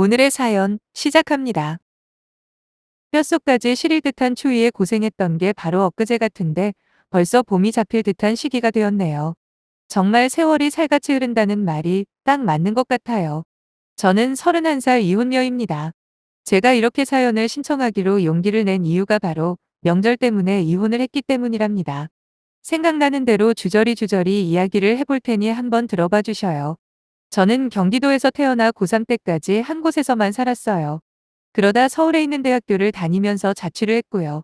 오늘의 사연 시작합니다. 뼛속까지 시릴 듯한 추위에 고생했던 게 바로 엊그제 같은데 벌써 봄이 잡힐 듯한 시기가 되었네요. 정말 세월이 살같이 흐른다는 말이 딱 맞는 것 같아요. 저는 31살 이혼녀입니다. 제가 이렇게 사연을 신청하기로 용기를 낸 이유가 바로 명절 때문에 이혼을 했기 때문이랍니다. 생각나는 대로 주저리 주저리 이야기를 해볼 테니 한번 들어봐 주셔요. 저는 경기도에서 태어나 고3 때까지 한 곳에서만 살았어요. 그러다 서울에 있는 대학교를 다니면서 자취를 했고요.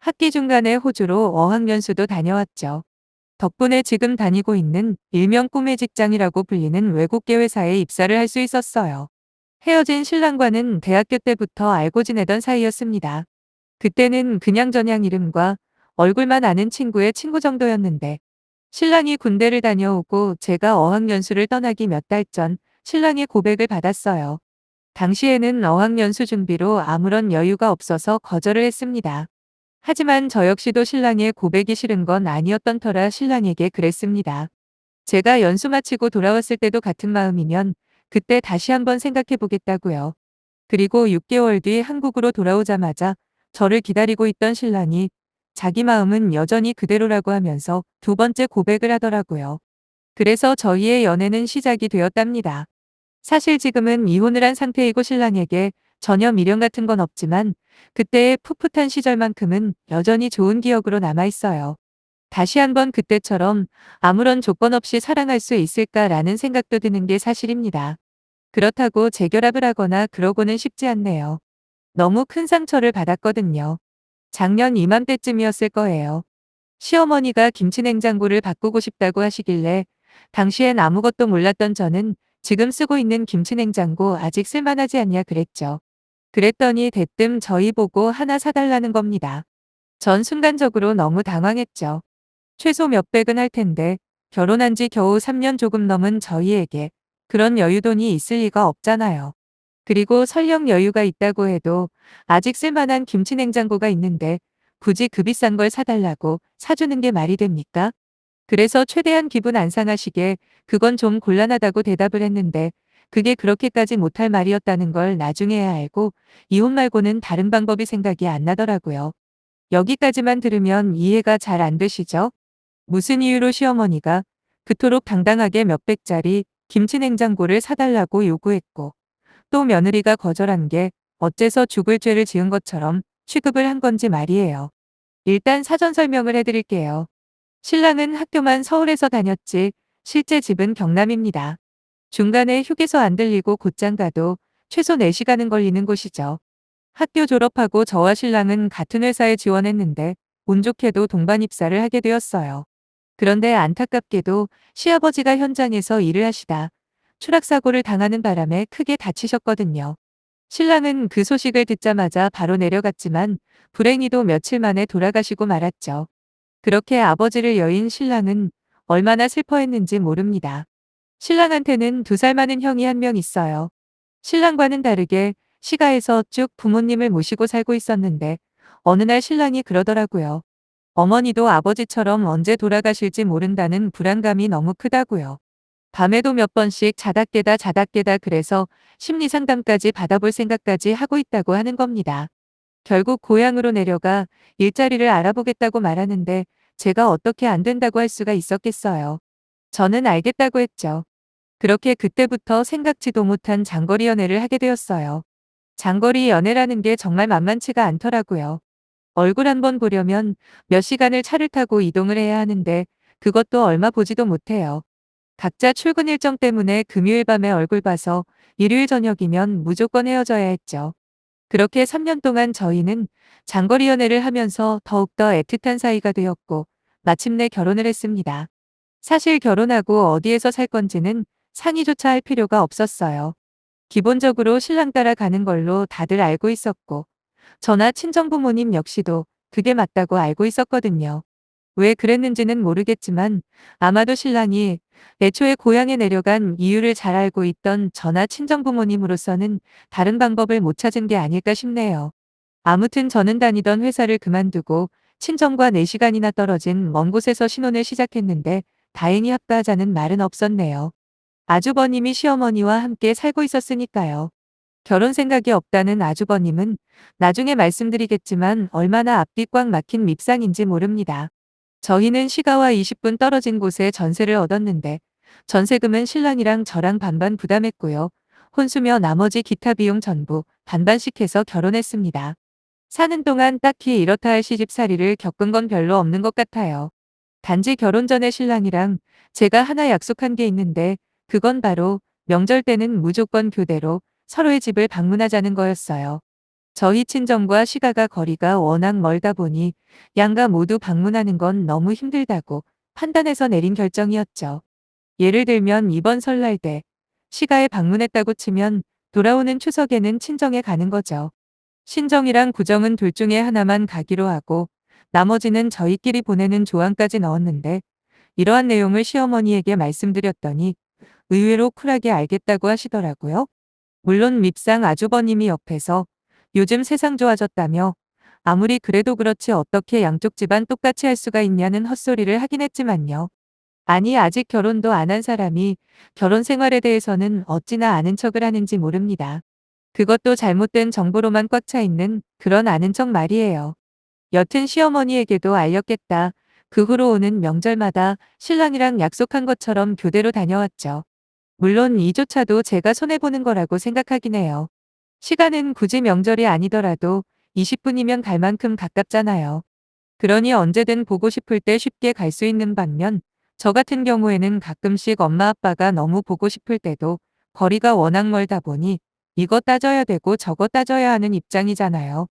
학기 중간에 호주로 어학연수도 다녀왔죠. 덕분에 지금 다니고 있는 일명 꿈의 직장이라고 불리는 외국계 회사에 입사를 할 수 있었어요. 헤어진 신랑과는 대학교 때부터 알고 지내던 사이였습니다. 그때는 그냥 저냥 이름과 얼굴만 아는 친구의 친구 정도였는데 신랑이 군대를 다녀오고 제가 어학연수를 떠나기 몇 달 전 신랑의 고백을 받았어요. 당시에는 어학연수 준비로 아무런 여유가 없어서 거절을 했습니다. 하지만 저 역시도 신랑의 고백이 싫은 건 아니었던 터라 신랑에게 그랬습니다. 제가 연수 마치고 돌아왔을 때도 같은 마음이면 그때 다시 한번 생각해 보겠다고요. 그리고 6개월 뒤 한국으로 돌아오자마자 저를 기다리고 있던 신랑이 자기 마음은 여전히 그대로라고 하면서 두 번째 고백을 하더라고요. 그래서 저희의 연애는 시작이 되었답니다. 사실 지금은 이혼을 한 상태이고 신랑에게 전혀 미련 같은 건 없지만 그때의 풋풋한 시절만큼은 여전히 좋은 기억으로 남아 있어요. 다시 한번 그때처럼 아무런 조건 없이 사랑할 수 있을까라는 생각도 드는 게 사실입니다. 그렇다고 재결합을 하거나 그러고는 싶지 않네요. 너무 큰 상처를 받았거든요. 작년 이맘때쯤이었을 거예요. 시어머니가 김치냉장고를 바꾸고 싶다고 하시길래 당시엔 아무것도 몰랐던 저는 지금 쓰고 있는 김치냉장고 아직 쓸만하지 않냐 그랬죠. 그랬더니 대뜸 저희 보고 하나 사달라는 겁니다. 전 순간적으로 너무 당황했죠. 최소 몇백은 할 텐데 결혼한 지 겨우 3년 조금 넘은 저희에게 그런 여유돈이 있을 리가 없잖아요. 그리고 설령 여유가 있다고 해도 아직 쓸만한 김치 냉장고가 있는데 굳이 그 비싼 걸 사달라고 사주는 게 말이 됩니까? 그래서 최대한 기분 안 상하시게 그건 좀 곤란하다고 대답을 했는데 그게 그렇게까지 못할 말이었다는 걸 나중에야 알고 이혼 말고는 다른 방법이 생각이 안 나더라고요. 여기까지만 들으면 이해가 잘 안 되시죠? 무슨 이유로 시어머니가 그토록 당당하게 몇백짜리 김치 냉장고를 사달라고 요구했고 또 며느리가 거절한 게 어째서 죽을 죄를 지은 것처럼 취급을 한 건지 말이에요. 일단 사전 설명을 해드릴게요. 신랑은 학교만 서울에서 다녔지 실제 집은 경남입니다. 중간에 휴게소 안 들리고 곧장 가도 최소 4시간은 걸리는 곳이죠. 학교 졸업하고 저와 신랑은 같은 회사에 지원했는데 운 좋게도 동반 입사를 하게 되었어요. 그런데 안타깝게도 시아버지가 현장에서 일을 하시다 추락사고를 당하는 바람에 크게 다치셨거든요. 신랑은 그 소식을 듣자마자 바로 내려갔지만 불행히도 며칠 만에 돌아가시고 말았죠. 그렇게 아버지를 여인 신랑은 얼마나 슬퍼했는지 모릅니다. 신랑한테는 두 살 많은 형이 한 명 있어요. 신랑과는 다르게 시가에서 쭉 부모님을 모시고 살고 있었는데 어느 날 신랑이 그러더라고요. 어머니도 아버지처럼 언제 돌아가실지 모른다는 불안감이 너무 크다고요. 밤에도 몇 번씩 자다 깨다 자다 깨다 그래서 심리 상담까지 받아볼 생각까지 하고 있다고 하는 겁니다. 결국 고향으로 내려가 일자리를 알아보겠다고 말하는데 제가 어떻게 안 된다고 할 수가 있었겠어요. 저는 알겠다고 했죠. 그렇게 그때부터 생각지도 못한 장거리 연애를 하게 되었어요. 장거리 연애라는 게 정말 만만치가 않더라고요. 얼굴 한번 보려면 몇 시간을 차를 타고 이동을 해야 하는데 그것도 얼마 보지도 못해요. 각자 출근 일정 때문에 금요일 밤에 얼굴 봐서 일요일 저녁이면 무조건 헤어져야 했죠. 그렇게 3년 동안 저희는 장거리 연애를 하면서 더욱더 애틋한 사이가 되었고 마침내 결혼을 했습니다. 사실 결혼하고 어디에서 살 건지는 상의조차 할 필요가 없었어요. 기본적으로 신랑 따라 가는 걸로 다들 알고 있었고 저나 친정부모님 역시도 그게 맞다고 알고 있었거든요. 왜 그랬는지는 모르겠지만 아마도 신랑이 애초에 고향에 내려간 이유를 잘 알고 있던 전하 친정부모님으로서는 다른 방법을 못 찾은 게 아닐까 싶네요. 아무튼 저는 다니던 회사를 그만두고 친정과 4시간이나 떨어진 먼 곳에서 신혼을 시작했는데 다행히 합가하자는 말은 없었네요. 아주버님이 시어머니와 함께 살고 있었으니까요. 결혼 생각이 없다는 아주버님은 나중에 말씀드리겠지만 얼마나 앞뒤 꽉 막힌 밉상인지 모릅니다. 저희는 시가와 20분 떨어진 곳에 전세를 얻었는데 전세금은 신랑이랑 저랑 반반 부담했고요. 혼수며 나머지 기타 비용 전부 반반씩 해서 결혼했습니다. 사는 동안 딱히 이렇다 할 시집살이를 겪은 건 별로 없는 것 같아요. 단지 결혼 전에 신랑이랑 제가 하나 약속한 게 있는데 그건 바로 명절 때는 무조건 교대로 서로의 집을 방문하자는 거였어요. 저희 친정과 시가가 거리가 워낙 멀다 보니 양가 모두 방문하는 건 너무 힘들다고 판단해서 내린 결정이었죠. 예를 들면 이번 설날 때 시가에 방문했다고 치면 돌아오는 추석에는 친정에 가는 거죠. 신정이랑 구정은 둘 중에 하나만 가기로 하고 나머지는 저희끼리 보내는 조항까지 넣었는데 이러한 내용을 시어머니에게 말씀드렸더니 의외로 쿨하게 알겠다고 하시더라고요. 물론 밉상 아주버님이 옆에서 요즘 세상 좋아졌다며 아무리 그래도 그렇지 어떻게 양쪽 집안 똑같이 할 수가 있냐는 헛소리를 하긴 했지만요. 아니 아직 결혼도 안 한 사람이 결혼 생활에 대해서는 어찌나 아는 척을 하는지 모릅니다. 그것도 잘못된 정보로만 꽉 차 있는 그런 아는 척 말이에요. 여튼 시어머니에게도 알렸겠다. 그 후로 오는 명절마다 신랑이랑 약속한 것처럼 교대로 다녀왔죠. 물론 이조차도 제가 손해보는 거라고 생각하긴 해요. 시간은 굳이 명절이 아니더라도 20분이면 갈 만큼 가깝잖아요. 그러니 언제든 보고 싶을 때 쉽게 갈 수 있는 반면 저 같은 경우에는 가끔씩 엄마 아빠가 너무 보고 싶을 때도 거리가 워낙 멀다 보니 이거 따져야 되고 저거 따져야 하는 입장이잖아요.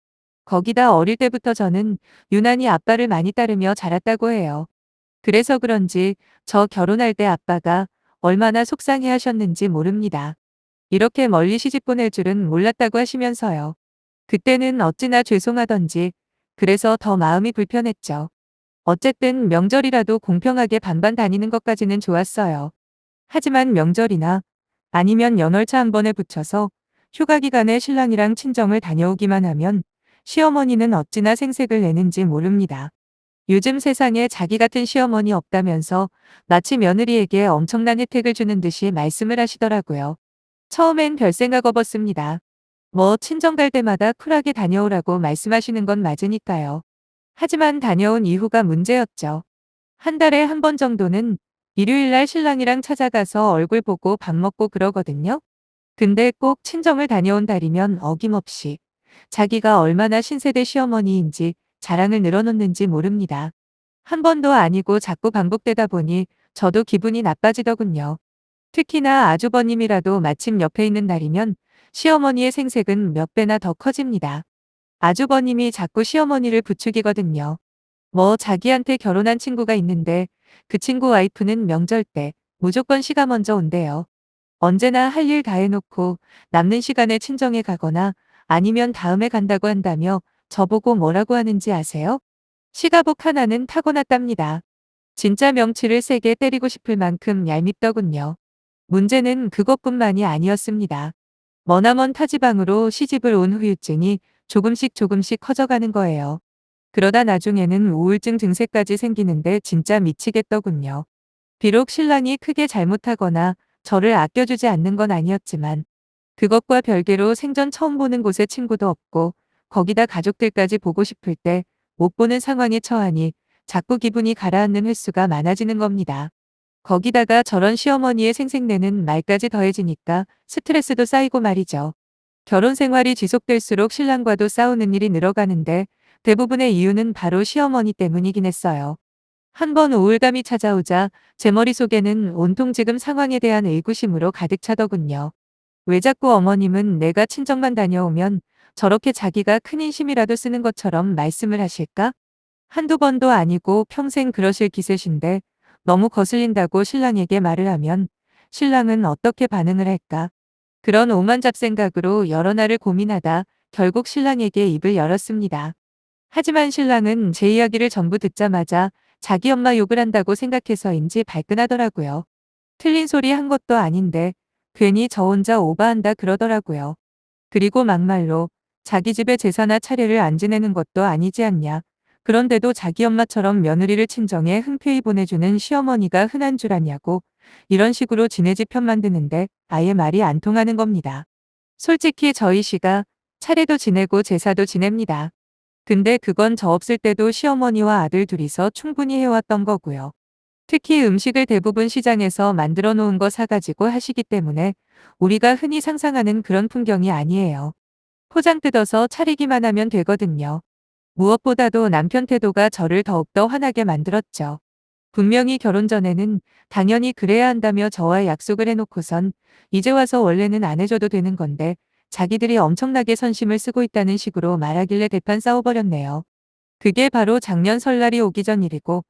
거기다 어릴 때부터 저는 유난히 아빠를 많이 따르며 자랐다고 해요. 그래서 그런지 저 결혼할 때 아빠가 얼마나 속상해 하셨는지 모릅니다. 이렇게 멀리 시집 보낼 줄은 몰랐다고 하시면서요. 그때는 어찌나 죄송하던지 그래서 더 마음이 불편했죠. 어쨌든 명절이라도 공평하게 반반 다니는 것까지는 좋았어요. 하지만 명절이나 아니면 연월차 한 번에 붙여서 휴가 기간에 신랑이랑 친정을 다녀오기만 하면 시어머니는 어찌나 생색을 내는지 모릅니다. 요즘 세상에 자기 같은 시어머니 없다면서 마치 며느리에게 엄청난 혜택을 주는 듯이 말씀을 하시더라고요. 처음엔 별 생각 없었습니다. 뭐 친정 갈 때마다 쿨하게 다녀오라고 말씀하시는 건 맞으니까요. 하지만 다녀온 이후가 문제였죠. 한 달에 한 번 정도는 일요일날 신랑이랑 찾아가서 얼굴 보고 밥 먹고 그러거든요. 근데 꼭 친정을 다녀온 달이면 어김없이 자기가 얼마나 신세대 시어머니인지 자랑을 늘어놓는지 모릅니다. 한 번도 아니고 자꾸 반복되다 보니 저도 기분이 나빠지더군요. 특히나 아주버님이라도 마침 옆에 있는 날이면 시어머니의 생색은 몇 배나 더 커집니다. 아주버님이 자꾸 시어머니를 부추기거든요. 뭐 자기한테 결혼한 친구가 있는데 그 친구 와이프는 명절 때 무조건 시가 먼저 온대요. 언제나 할 일 다 해놓고 남는 시간에 친정에 가거나 아니면 다음에 간다고 한다며 저보고 뭐라고 하는지 아세요? 시가복 하나는 타고났답니다. 진짜 명치를 세게 때리고 싶을 만큼 얄밉더군요. 문제는 그것뿐만이 아니었습니다. 머나먼 타지방으로 시집을 온 후유증이 조금씩 조금씩 커져가는 거예요. 그러다 나중에는 우울증 증세까지 생기는데 진짜 미치겠더군요. 비록 신랑이 크게 잘못하거나 저를 아껴주지 않는 건 아니었지만 그것과 별개로 생전 처음 보는 곳에 친구도 없고 거기다 가족들까지 보고 싶을 때 못 보는 상황에 처하니 자꾸 기분이 가라앉는 횟수가 많아지는 겁니다. 거기다가 저런 시어머니의 생색내는 말까지 더해지니까 스트레스도 쌓이고 말이죠. 결혼 생활이 지속될수록 신랑과도 싸우는 일이 늘어가는데 대부분의 이유는 바로 시어머니 때문이긴 했어요. 한 번 우울감이 찾아오자 제 머릿속에는 온통 지금 상황에 대한 의구심으로 가득 차더군요. 왜 자꾸 어머님은 내가 친정만 다녀오면 저렇게 자기가 큰 인심이라도 쓰는 것처럼 말씀을 하실까? 한두 번도 아니고 평생 그러실 기세신데 너무 거슬린다고 신랑에게 말을 하면 신랑은 어떻게 반응을 할까? 그런 오만 잡생각으로 여러 날을 고민하다 결국 신랑에게 입을 열었습니다. 하지만 신랑은 제 이야기를 전부 듣자마자 자기 엄마 욕을 한다고 생각해서인지 발끈하더라고요. 틀린 소리 한 것도 아닌데 괜히 저 혼자 오바한다 그러더라고요. 그리고 막말로 자기 집에 제사나 차례를 안 지내는 것도 아니지 않냐. 그런데도 자기 엄마처럼 며느리를 친정에 흔쾌히 보내주는 시어머니가 흔한 줄 아냐고 이런 식으로 집편 만드는데 아예 말이 안 통하는 겁니다. 솔직히 저희 씨가 차례도 지내고 제사도 지냅니다. 근데 그건 저 없을 때도 시어머니와 아들 둘이서 충분히 해왔던 거고요. 특히 음식을 대부분 시장에서 만들어 놓은 거 사가지고 하시기 때문에 우리가 흔히 상상하는 그런 풍경이 아니에요. 포장 뜯어서 차리기만 하면 되거든요. 무엇보다도 남편 태도가 저를 더욱더 화나게 만들었죠. 분명히 결혼 전에는 당연히 그래야 한다며 저와 약속을 해놓고선 이제 와서 원래는 안 해줘도 되는 건데 자기들이 엄청나게 선심을 쓰고 있다는 식으로 말하길래 대판 싸워버렸네요. 그게 바로 작년 설날이 오기 전 일이고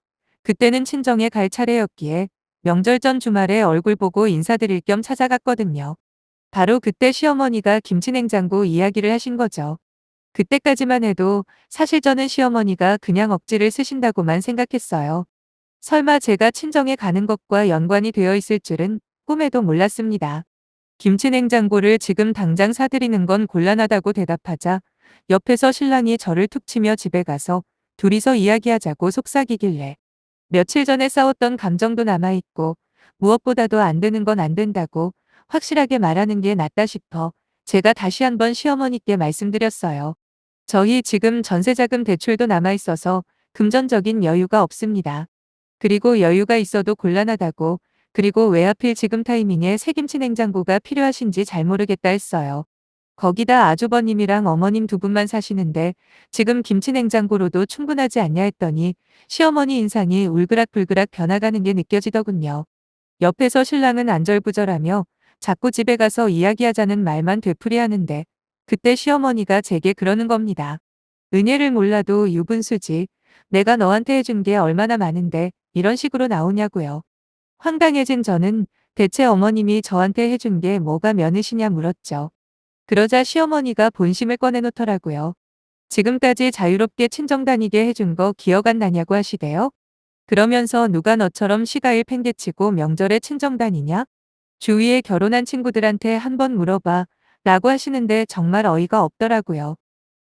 그때는 친정에 갈 차례였기에 명절 전 주말에 얼굴 보고 인사드릴 겸 찾아갔거든요. 바로 그때 시어머니가 김치냉장고 이야기를 하신 거죠. 그때까지만 해도 사실 저는 시어머니가 그냥 억지를 쓰신다고만 생각했어요. 설마 제가 친정에 가는 것과 연관이 되어 있을 줄은 꿈에도 몰랐습니다. 김치냉장고를 지금 당장 사드리는 건 곤란하다고 대답하자 옆에서 신랑이 저를 툭 치며 집에 가서 둘이서 이야기하자고 속삭이길래 며칠 전에 싸웠던 감정도 남아있고 무엇보다도 안 되는 건 안 된다고 확실하게 말하는 게 낫다 싶어 제가 다시 한번 시어머니께 말씀드렸어요. 저희 지금 전세자금 대출도 남아있어서 금전적인 여유가 없습니다. 그리고 여유가 있어도 곤란하다고 그리고 왜 하필 지금 타이밍에 새김치 냉장고가 필요하신지 잘 모르겠다 했어요. 거기다 아주버님이랑 어머님 두 분만 사시는데 지금 김치 냉장고로도 충분하지 않냐 했더니 시어머니 인상이 울그락불그락 변화가는 게 느껴지더군요. 옆에서 신랑은 안절부절하며 자꾸 집에 가서 이야기하자는 말만 되풀이하는데 그때 시어머니가 제게 그러는 겁니다. 은혜를 몰라도 유분수지. 내가 너한테 해준 게 얼마나 많은데 이런 식으로 나오냐고요. 황당해진 저는 대체 어머님이 저한테 해준 게 뭐가 며느시냐 물었죠. 그러자 시어머니가 본심을 꺼내놓더라고요. 지금까지 자유롭게 친정 다니게 해준 거 기억 안 나냐고 하시대요. 그러면서 누가 너처럼 시가일 팽개치고 명절에 친정 다니냐? 주위에 결혼한 친구들한테 한번 물어봐 라고 하시는데 정말 어이가 없더라고요.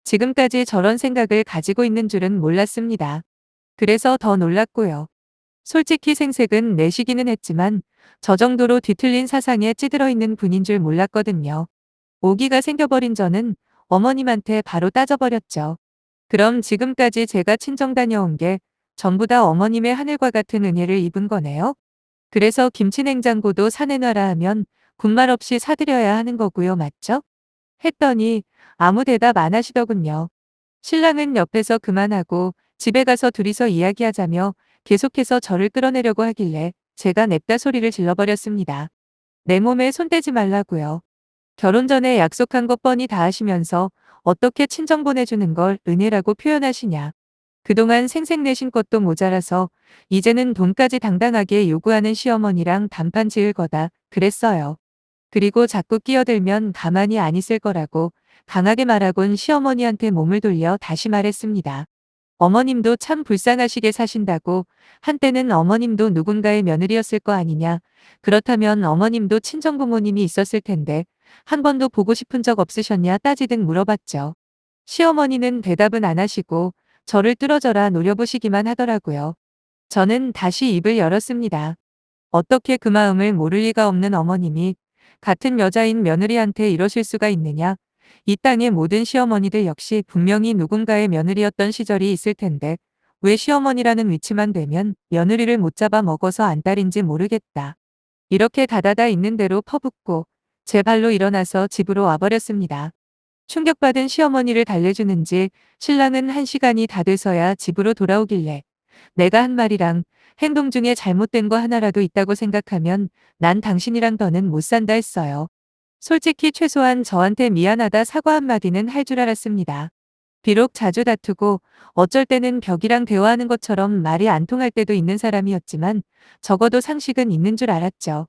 지금까지 저런 생각을 가지고 있는 줄은 몰랐습니다. 그래서 더 놀랐고요. 솔직히 생색은 내시기는 했지만 저 정도로 뒤틀린 사상에 찌들어 있는 분인 줄 몰랐거든요. 오기가 생겨버린 저는 어머님한테 바로 따져버렸죠. 그럼 지금까지 제가 친정 다녀온 게 전부 다 어머님의 하늘과 같은 은혜를 입은 거네요. 그래서 김치냉장고도 사내놔라 하면 군말 없이 사드려야 하는 거고요. 맞죠? 했더니 아무 대답 안 하시더군요. 신랑은 옆에서 그만하고 집에 가서 둘이서 이야기하자며 계속해서 저를 끌어내려고 하길래 제가 냅다 소리를 질러버렸습니다. 내 몸에 손대지 말라고요. 결혼 전에 약속한 것 뻔히 다 하시면서 어떻게 친정 보내주는 걸 은혜라고 표현하시냐. 그동안 생색내신 것도 모자라서 이제는 돈까지 당당하게 요구하는 시어머니랑 단판 지을 거다 그랬어요. 그리고 자꾸 끼어들면 가만히 안 있을 거라고 강하게 말하곤 시어머니한테 몸을 돌려 다시 말했습니다. 어머님도 참 불쌍하시게 사신다고 한때는 어머님도 누군가의 며느리였을 거 아니냐. 그렇다면 어머님도 친정부모님이 있었을 텐데 한 번도 보고 싶은 적 없으셨냐 따지듯 물어봤죠. 시어머니는 대답은 안 하시고 저를 뚫어져라 노려보시기만 하더라고요. 저는 다시 입을 열었습니다. 어떻게 그 마음을 모를 리가 없는 어머님이 같은 여자인 며느리한테 이러실 수가 있느냐. 이 땅의 모든 시어머니들 역시 분명히 누군가의 며느리였던 시절이 있을 텐데 왜 시어머니라는 위치만 되면 며느리를 못 잡아 먹어서 안달인지 모르겠다. 이렇게 다다다 있는 대로 퍼붓고 제 발로 일어나서 집으로 와버렸습니다. 충격받은 시어머니를 달래주는지 신랑은 한 시간이 다 돼서야 집으로 돌아오길래 내가 한 말이랑 행동 중에 잘못된 거 하나라도 있다고 생각하면 난 당신이랑 더는 못 산다 했어요. 솔직히 최소한 저한테 미안하다 사과 한마디는 할 줄 알았습니다. 비록 자주 다투고 어쩔 때는 벽이랑 대화하는 것처럼 말이 안 통할 때도 있는 사람이었지만 적어도 상식은 있는 줄 알았죠.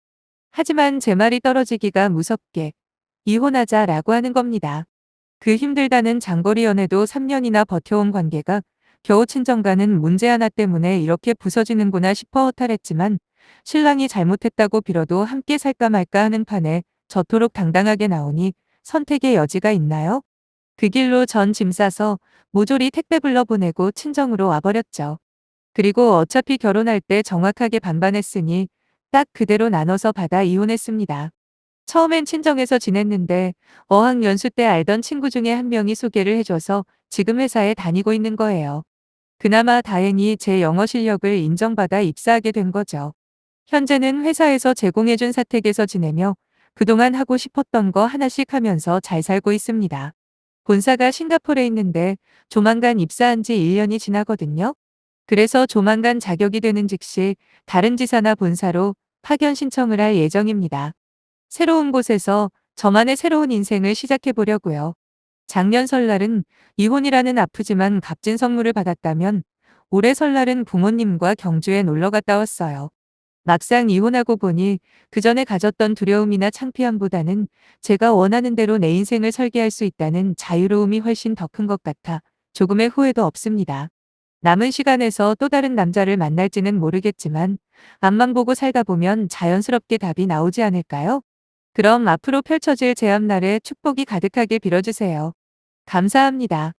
하지만 제 말이 떨어지기가 무섭게 이혼하자라고 하는 겁니다. 그 힘들다는 장거리 연애도 3년이나 버텨온 관계가 겨우 친정가는 문제 하나 때문에 이렇게 부서지는구나 싶어 허탈했지만 신랑이 잘못했다고 빌어도 함께 살까 말까 하는 판에 저토록 당당하게 나오니 선택의 여지가 있나요? 그 길로 전 짐 싸서 모조리 택배 불러보내고 친정으로 와버렸죠. 그리고 어차피 결혼할 때 정확하게 반반했으니 딱 그대로 나눠서 받아 이혼했습니다. 처음엔 친정에서 지냈는데 어학연수 때 알던 친구 중에 한 명이 소개를 해줘서 지금 회사에 다니고 있는 거예요. 그나마 다행히 제 영어 실력을 인정받아 입사하게 된 거죠. 현재는 회사에서 제공해준 사택에서 지내며 그동안 하고 싶었던 거 하나씩 하면서 잘 살고 있습니다. 본사가 싱가포르에 있는데 조만간 입사한 지 1년이 지나거든요. 그래서 조만간 자격이 되는 즉시 다른 지사나 본사로 파견 신청을 할 예정입니다. 새로운 곳에서 저만의 새로운 인생을 시작해 보려고요. 작년 설날은 이혼이라는 아프지만 값진 선물을 받았다면 올해 설날은 부모님과 경주에 놀러 갔다 왔어요. 막상 이혼하고 보니 그 전에 가졌던 두려움이나 창피함보다는 제가 원하는 대로 내 인생을 설계할 수 있다는 자유로움이 훨씬 더 큰 것 같아 조금의 후회도 없습니다. 남은 시간에서 또 다른 남자를 만날지는 모르겠지만 앞만 보고 살다 보면 자연스럽게 답이 나오지 않을까요? 그럼 앞으로 펼쳐질 제앞날에 축복이 가득하게 빌어주세요. 감사합니다.